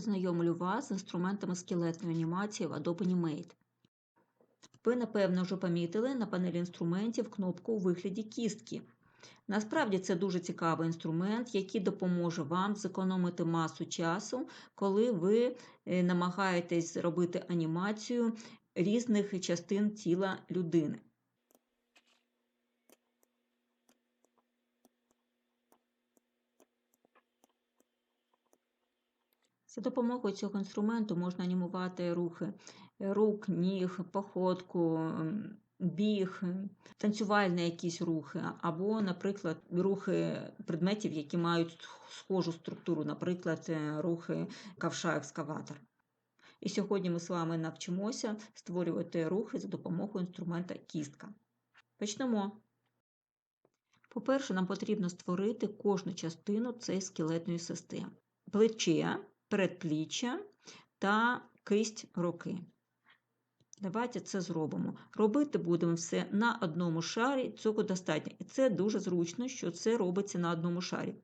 Познайомлю вас з інструментами скелетної анімації в Adobe Animate. Ви, напевно, вже помітили на панелі інструментів кнопку у вигляді кістки. Насправді це дуже цікавий інструмент, який допоможе вам зекономити масу часу, коли ви е, намагаєтесь зробити анімацію різних частин тіла людини. За допомогою цього інструменту можна анімувати рухи рук, ніг, походку, біг, танцювальні якісь рухи, або, наприклад, рухи предметів, які мають схожу структуру, наприклад, е, рухи ковша екскаватор. І сьогодні ми з вами навчимося створювати рухи за допомогою інструмента кістка. Почнемо. По-перше, нам потрібно створити кожну частину цієї скелетної системи: плече, передпліччя та кисть руки. Давайте це зробимо. Робити будемо все на одному шарі, цього достатньо. І це дуже зручно, що це робиться на одному шарі.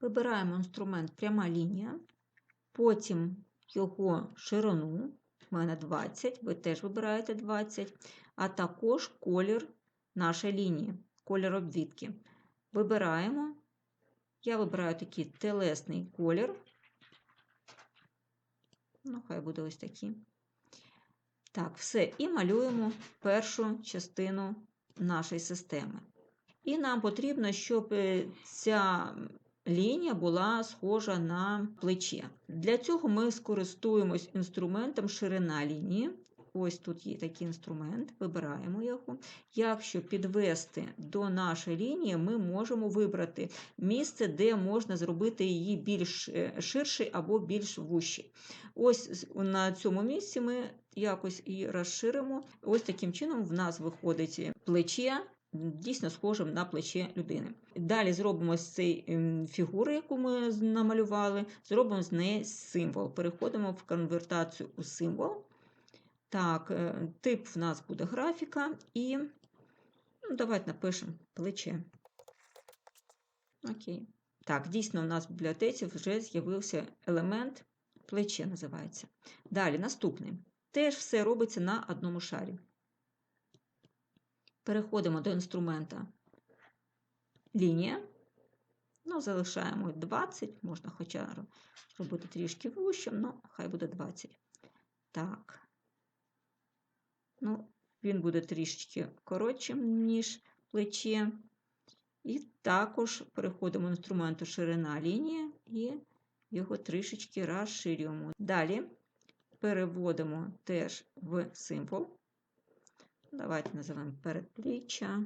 Вибираємо інструмент пряма лінія, потім його ширину, в мене 20, ви теж вибираєте 20, а також колір нашої лінії, колір обвідки. Вибираємо, я вибираю такий телесний колір. Ну, хай буде ось такі. Так, все. І малюємо першу частину нашої системи. І нам потрібно, щоб е, ця лінія була схожа на плече. Для цього ми скористуємось інструментом ширина лінії. Ось тут є такий інструмент, вибираємо його. Якщо підвести до нашої лінії, ми можемо вибрати місце, де можна зробити її більш е, ширший або більш вущий. Ось на цьому місці ми якось і розширимо. Ось таким чином в нас виходить плече. Дійсно схожим на плече людини. Далі зробимо з цієї ем, фігури, яку ми намалювали, зробимо з неї символ. Переходимо в конвертацію у символ. Так, е, тип в нас буде графіка, і ну, давайте напишемо плече. Окей. Так, дійсно, у нас в бібліотеці вже з'явився елемент плече називається. Далі, наступний. Теж все робиться на одному шарі. Переходимо до інструмента лінія. Ну, залишаємо 20, можна хоча робити трішки вущим, але хай буде 20. Так. Ну, Він буде трішечки коротшим, ніж плече. І також переходимо до інструменту ширина лінії і його трішечки розширюємо. Далі переводимо теж в символ. Давайте називаємо передпліччя.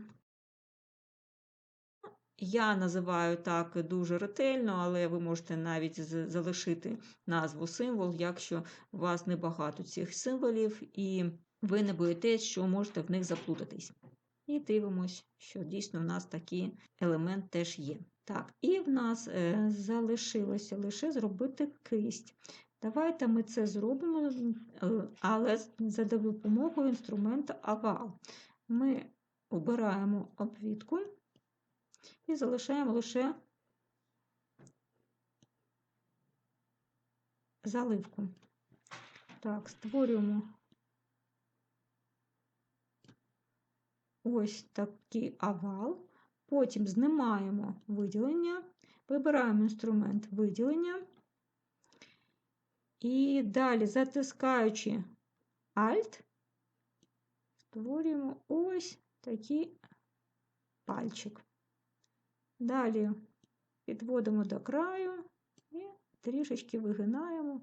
Я називаю так дуже ретельно, але ви можете навіть залишити назву символ, якщо у вас небагато цих символів, і ви не боїтесь, що можете в них заплутатись. І дивимось, що дійсно в нас такий елемент теж є. Так, і в нас е, залишилося лише зробити кисть. Давайте ми це зробимо, е, але за допомогою інструмента овал. Ми обираємо обвідку і залишаємо лише заливку. Так, створюємо ось такий овал. Потім знімаємо виділення, вибираємо інструмент виділення. І далі, затискаючи Alt, створюємо ось такий пальчик. Далі підводимо до краю і трішечки вигинаємо,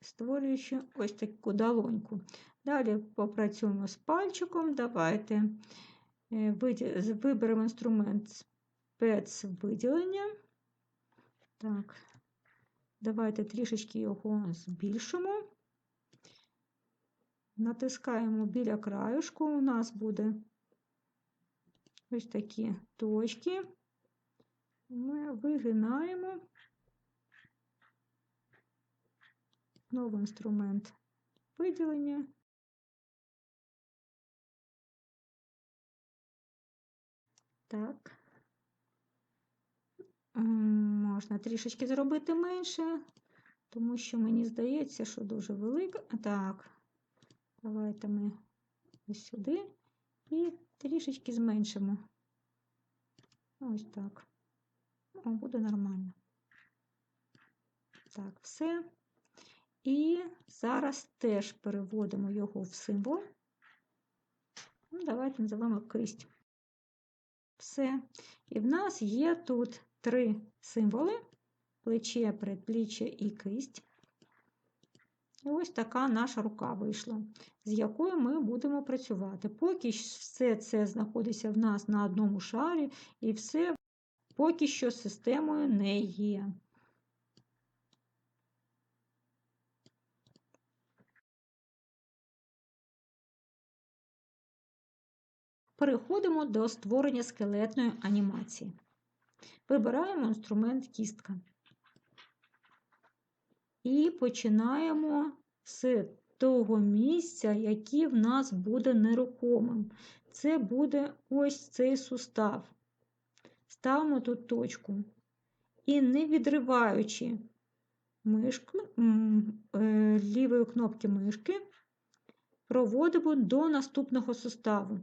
створюючи ось таку долоньку. Далі попрацюємо з пальчиком. Давайте е, виберемо інструмент спецвиділення. Так, давайте трішечки його збільшимо. Натискаємо біля краюшку, у нас буде ось такі точки. Ми вигинаємо. Новий інструмент виділення. Так. Можна трішечки зробити менше, тому що мені здається, що дуже велика. Так, давайте ми ось сюди і трішечки зменшимо. Ось так. О, буде нормально. Так, все. І зараз теж переводимо його в символ. Ну, Давайте називаємо кисть. Все. І в нас є тут три символи: плече, предпліччя і кисть. І ось така наша рука вийшла, з якою ми будемо працювати. Поки все це знаходиться в нас на одному шарі, і все поки що системою не є. Переходимо до створення скелетної анімації. Вибираємо інструмент кістка. І починаємо з того місця, який в нас буде нерухомим. Це буде ось цей сустав. Ставимо тут точку. І не відриваючи мишку, е, лівої кнопки мишки, проводимо до наступного суставу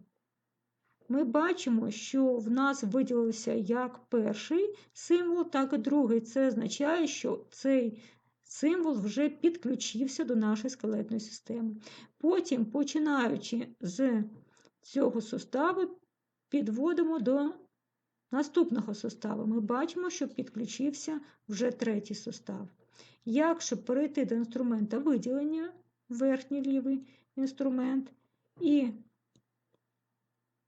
ми бачимо, що в нас виділився як перший символ, так і другий. Це означає, що цей символ вже підключився до нашої скелетної системи. Потім, починаючи з цього суставу, підводимо до наступного суставу. Ми бачимо, що підключився вже третій сустав. Якщо перейти до інструмента виділення, верхній лівий інструмент, і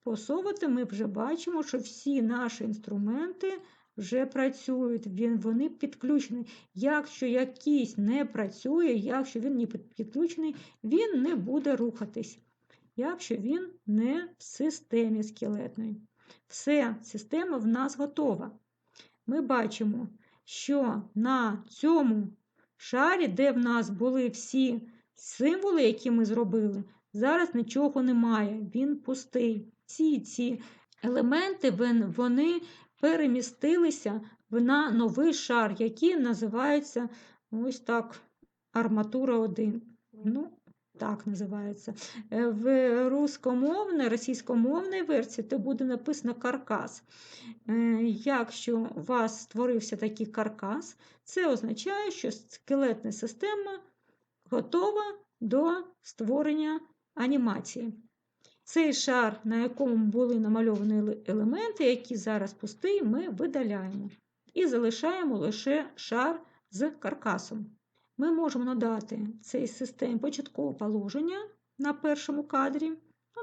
посовувати, ми вже бачимо, що всі наші інструменти вже працюють, вони підключені. Якщо якийсь не працює, якщо він не підключений, він не буде рухатись, якщо він не в системі скелетної. Все, система в нас готова. Ми бачимо, що на цьому шарі, де в нас були всі символи, які ми зробили, зараз нічого немає, він пустий всі ці елементи вони перемістилися на новий шар, який називається ось так арматура 1. Ну, так називається. Е, в рускомовній, російськомовній версії то буде написано каркас. Е, якщо у вас створився такий каркас, це означає, що скелетна система готова до створення анімації. Цей шар, на якому були намальовані елементи, які зараз пустий, ми видаляємо. І залишаємо лише шар з каркасом. Ми можемо надати цей систем початкове положення на першому кадрі.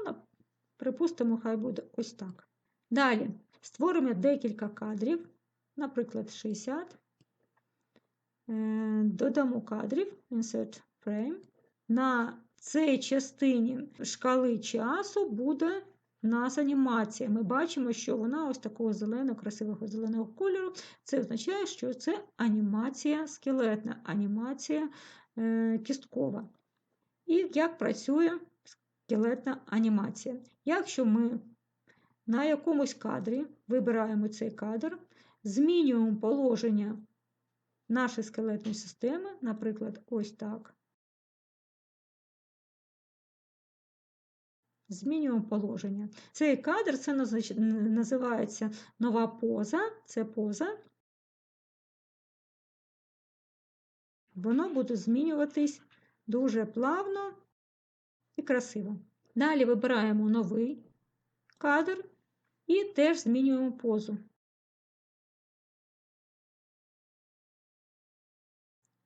Ну, Припустимо, хай буде ось так. Далі створимо декілька кадрів, наприклад, 60. Е, додамо кадрів, Insert Frame. На цій частині шкали часу буде у нас анімація. Ми бачимо, що вона ось такого зеленого, красивого зеленого кольору. Це означає, що це анімація скелетна, анімація е, кісткова. І як працює скелетна анімація. Якщо ми на якомусь кадрі вибираємо цей кадр, змінюємо положення нашої скелетної системи, наприклад, ось так. Змінюємо положення. Цей кадр це називається нова поза. Це поза. Воно буде змінюватись дуже плавно і красиво. Далі вибираємо новий кадр і теж змінюємо позу.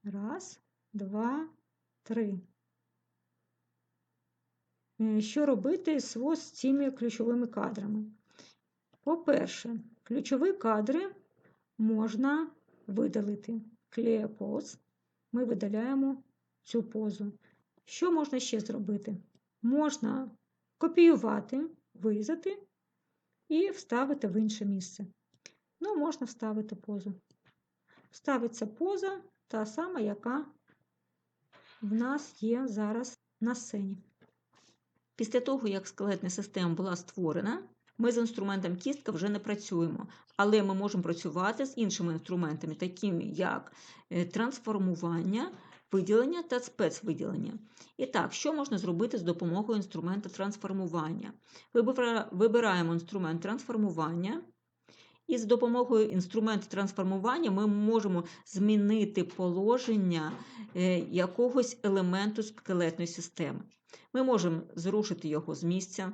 Раз, два, три. Е, що робити з ось цими ключовими кадрами? По-перше, ключові кадри можна видалити. Поз. Ми видаляємо цю позу. Що можна ще зробити? Можна копіювати, вирізати і вставити в інше місце. Ну, можна вставити позу. Вставиться поза та сама, яка в нас є зараз на сцені. Після того, як скелетна система була створена, Ми з інструментом кістка вже не працюємо, але ми можемо працювати з іншими інструментами, такими як е, трансформування, виділення та спецвиділення. І так, що можна зробити з допомогою інструмента трансформування? Вибираємо інструмент трансформування. І з допомогою інструменту трансформування ми можемо змінити положення е, якогось елементу скелетної системи. Ми можемо зрушити його з місця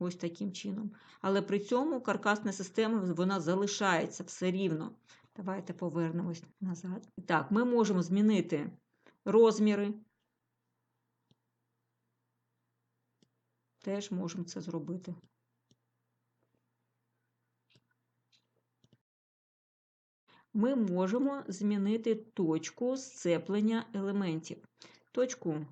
ось таким чином. Але при цьому каркасна система вона залишається все рівно. Давайте повернемось назад. Так, ми можемо змінити розміри. Теж можемо це зробити. Ми можемо змінити точку сцеплення елементів. Точку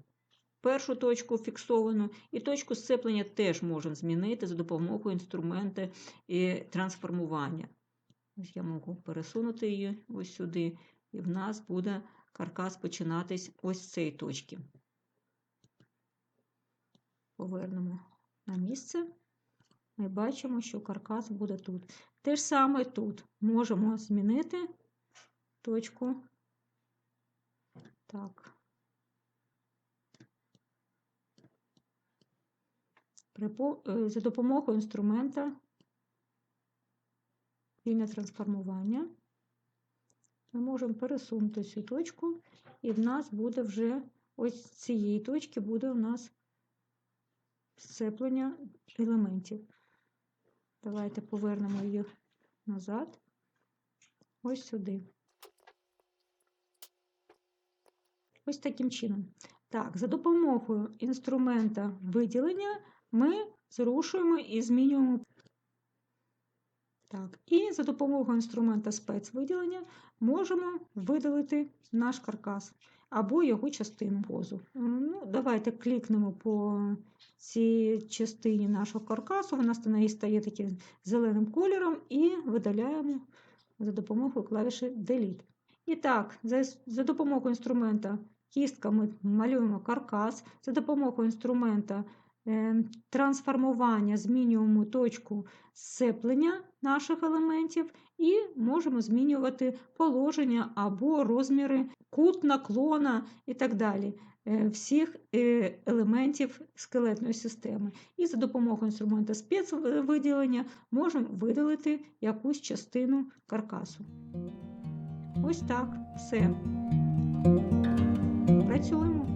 першу точку фіксовану, і точку сцеплення теж можемо змінити за допомогою інструменту і трансформування. Ось я можу пересунути її ось сюди, і в нас буде каркас починатись ось з цієї точки. Повернемо на місце. Ми бачимо, що каркас буде тут. Те ж саме тут можемо змінити точку. Так. Е, За допомогою інструмента лінія трансформування ми можемо пересунути цю точку, і в нас буде вже ось з цієї точки буде у нас сцеплення елементів. Давайте повернемо їх назад, ось сюди. Ось таким чином. Так, за допомогою інструмента виділення ми зрушуємо і змінюємо. Так, і за допомогою інструмента спецвиділення можемо видалити наш каркас або його частину позу. Ну, давайте клікнемо по цій частині нашого каркасу. Вона стає таким зеленим кольором і видаляємо за допомогою клавіші Delete. І так, за, за допомогою інструмента кістка ми малюємо каркас, за допомогою інструмента е, трансформування змінюємо точку сцеплення наших елементів і можемо змінювати положення або розміри кут наклона і так далі е, всіх е, елементів скелетної системи. І за допомогою інструмента спецвиділення можемо видалити якусь частину каркасу. Ось так, все. Працюємо.